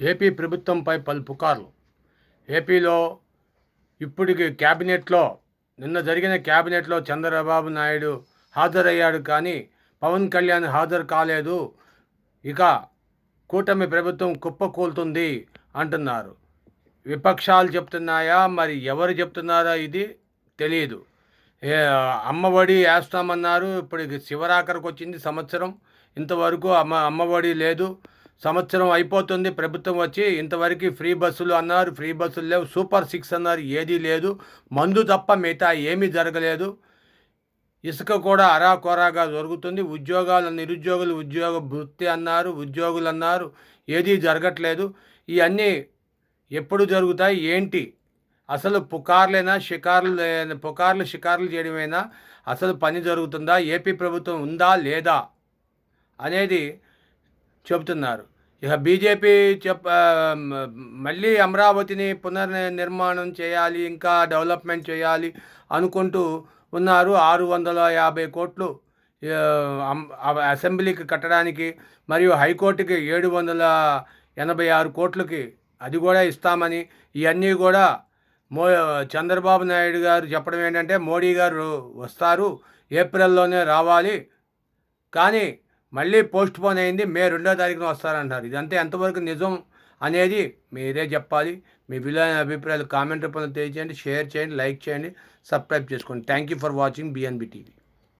AP ప్రభుత్వంపై పలు పుకార్లు. ఏపీలో ఇప్పటికి క్యాబినెట్లో నిన్న జరిగిన క్యాబినెట్లో చంద్రబాబు నాయుడు హాజరయ్యాడు కానీ పవన్ కళ్యాణ్ హాజరు కాలేదు. ఇక కూటమి ప్రభుత్వం కుప్పకూలుతుంది అంటున్నారు. విపక్షాలు చెప్తున్నాయా? మరి ఎవరు చెప్తున్నారా ఇది తెలియదు అమ్మఒడి వేస్తామన్నారు. ఇప్పుడు శివరాఖరికి వచ్చింది సంవత్సరం. ఇంతవరకు అమ్మ అమ్మఒడి లేదు. సంవత్సరం అయిపోతుంది. ప్రభుత్వం వచ్చి ఇంతవరకు ఫ్రీ బస్సులు అన్నారు. ఫ్రీ బస్సులు లేవు. సూపర్ సిక్స్ అన్నారు. ఏదీ లేదు. మందు తప్ప మిగతా ఏమీ జరగలేదు. ఇసుక కూడా అరాకొరాగా జరుగుతుంది. ఉద్యోగాలు నిరుద్యోగులు ఉద్యోగ వృత్తి అన్నారు. ఉద్యోగులు అన్నారు. ఏదీ జరగట్లేదు. ఇవన్నీ ఎప్పుడు జరుగుతాయి? ఏంటి? అసలు పుకార్లైనా? షికార్లు పుకార్లు షికార్లు చేయడమైనా? అసలు పని జరుగుతుందా? ఏపీ ప్రభుత్వం ఉందా? లేదా? అనేది చెబుతున్నారు. ఇక బీజేపీ చెప్ మళ్ళీ అమరావతిని పునర్నిర్మాణం చేయాలి ఇంకా డెవలప్మెంట్ చేయాలి అనుకుంటూ ఉన్నారు. ఆరు వందల యాభై కోట్లు అసెంబ్లీకి కట్టడానికి మరియు హైకోర్టుకి ఏడు వందల ఎనభై ఆరు కోట్లకి అది కూడా ఇస్తామని ఇవన్నీ కూడా మో చంద్రబాబు నాయుడు గారు చెప్పడం ఏంటంటే మోడీ గారు వస్తారు ఏప్రిల్లోనే రావాలి. కానీ మళ్ళీ పోస్ట్ పోన్ అయింది మే రెండో తారీఖున వస్తారంటారు. ఇదంతా ఎంతవరకు నిజం అనేది మీరే చెప్పాలి. మీ విలువైన అభిప్రాయాలు కామెంట్ రూపంలో తెలియజేయండి షేర్ చేయండి లైక్ చేయండి సబ్స్క్రైబ్ చేసుకోండి. Thank you for watching BNB TV.